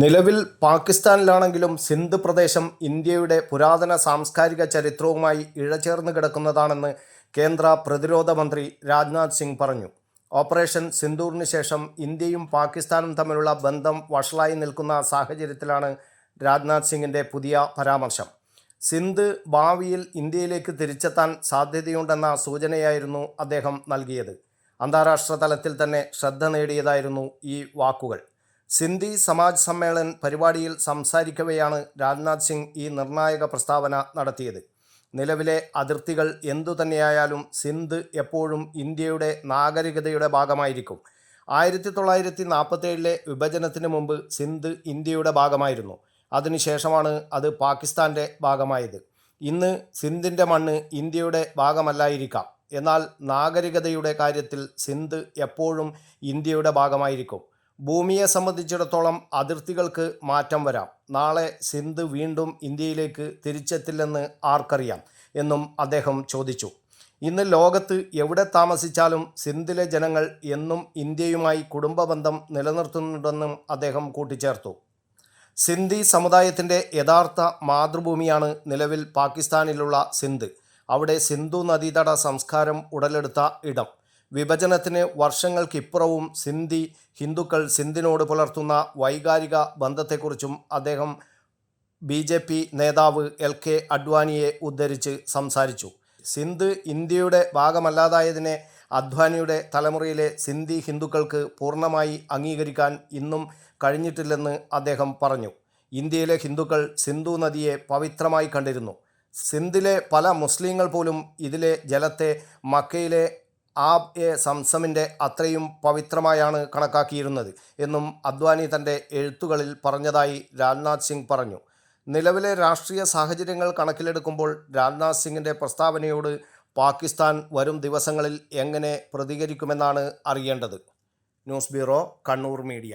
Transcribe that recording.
നിലവിൽ പാകിസ്ഥാനിലാണെങ്കിലും സിന്ധ് പ്രദേശം ഇന്ത്യയുടെ പുരാതന സാംസ്കാരിക ചരിത്രവുമായി ഇഴചേർന്ന് കിടക്കുന്നതാണെന്ന് കേന്ദ്ര പ്രതിരോധ മന്ത്രി രാജ്നാഥ് സിംഗ് പറഞ്ഞു. ഓപ്പറേഷൻ സിന്ദൂറിന് ശേഷം ഇന്ത്യയും പാകിസ്ഥാനും തമ്മിലുള്ള ബന്ധം വഷളായി നിൽക്കുന്ന സാഹചര്യത്തിലാണ് രാജ്നാഥ് സിംഗിന്റെ പുതിയ പരാമർശം. സിന്ധ് ഭാവിയിൽ ഇന്ത്യയിലേക്ക് തിരിച്ചെത്താൻ സാധ്യതയുണ്ടെന്ന സൂചനയായിരുന്നു അദ്ദേഹം നൽകിയത്. അന്താരാഷ്ട്ര തലത്തിൽ തന്നെ ശ്രദ്ധ നേടിയതായിരുന്നു ഈ വാക്കുകൾ. സിന്ധി സമാജ് സമ്മേളൻ പരിപാടിയിൽ സംസാരിക്കവെയാണ് രാജ്നാഥ് സിംഗ് ഈ നിർണായക പ്രസ്താവന നടത്തിയത്. നിലവിലെ അതിർത്തികൾ എന്തുതന്നെയായാലും സിന്ധ് എപ്പോഴും ഇന്ത്യയുടെ നാഗരികതയുടെ ഭാഗമായിരിക്കും. ആയിരത്തി തൊള്ളായിരത്തി നാൽപ്പത്തേഴിലെ വിഭജനത്തിന് മുമ്പ് സിന്ധ് ഇന്ത്യയുടെ ഭാഗമായിരുന്നു. അതിനുശേഷമാണ് അത് പാകിസ്ഥാന്റെ ഭാഗമായത്. ഇന്ന് സിന്ധിന്റെ മണ്ണ് ഇന്ത്യയുടെ ഭാഗമല്ലായിരിക്കാം. എന്നാൽ നാഗരികതയുടെ കാര്യത്തിൽ സിന്ധ് എപ്പോഴും ഇന്ത്യയുടെ ഭാഗമായിരിക്കും. ഭൂമിയെ സംബന്ധിച്ചിടത്തോളം അതിർത്തികൾക്ക് മാറ്റം വരാം. നാളെ സിന്ധ് വീണ്ടും ഇന്ത്യയിലേക്ക് തിരിച്ചെത്തില്ലെന്ന് ആർക്കറിയാം എന്നും അദ്ദേഹം ചോദിച്ചു. ഇന്ന് ലോകത്ത് എവിടെ താമസിച്ചാലും സിന്ധിലെ ജനങ്ങൾ എന്നും ഇന്ത്യയുമായി കുടുംബ ബന്ധം നിലനിർത്തുന്നുണ്ടെന്നും അദ്ദേഹം കൂട്ടിച്ചേർത്തു. സിന്ധി സമുദായത്തിന്റെ യഥാർത്ഥ മാതൃഭൂമിയാണ് നിലവിൽ പാകിസ്ഥാനിലുള്ള സിന്ധ്. അവിടെ സിന്ധു നദീതട സംസ്കാരം ഉടലെടുത്ത ഇടം. വിഭജനത്തിന് വർഷങ്ങൾക്കിപ്പുറവും സിന്ധി ഹിന്ദുക്കൾ സിന്ധിനോട് പുലർത്തുന്ന വൈകാരിക ബന്ധത്തെക്കുറിച്ചും അദ്ദേഹം ബി ജെ പി നേതാവ് എൽ കെ അഡ്വാനിയെ ഉദ്ധരിച്ച് സംസാരിച്ചു. സിന്ധ് ഇന്ത്യയുടെ ഭാഗമല്ലാതായതിനെ അദ്വാനിയുടെ തലമുറയിലെ സിന്ധി ഹിന്ദുക്കൾക്ക് പൂർണമായി അംഗീകരിക്കാൻ ഇന്നും കഴിഞ്ഞിട്ടില്ലെന്ന് അദ്ദേഹം പറഞ്ഞു. ഇന്ത്യയിലെ ഹിന്ദുക്കൾ സിന്ധു നദിയെ പവിത്രമായി കണ്ടിരുന്നു. സിന്ധിലെ പല മുസ്ലിങ്ങൾ പോലും ഇതിലെ ജലത്തെ മക്കയിലെ എ സംസമിന്റെ അത്രയും പവിത്രമായാണ് കണക്കാക്കിയിരുന്നത് എന്നും അദ്വാനി തന്റെ എഴുത്തുകളിൽ പറഞ്ഞതായി രാജ്നാഥ് സിംഗ് പറഞ്ഞു. നിലവിലെ രാഷ്ട്രീയ സാഹചര്യങ്ങൾ കണക്കിലെടുക്കുമ്പോൾ രാജ്നാഥ് സിംഗിന്റെ പ്രസ്താവനയോട് പാകിസ്ഥാൻ വരും ദിവസങ്ങളിൽ എങ്ങനെ പ്രതികരിക്കുമെന്നാണ് അറിയേണ്ടത്. News bureau Kannur media.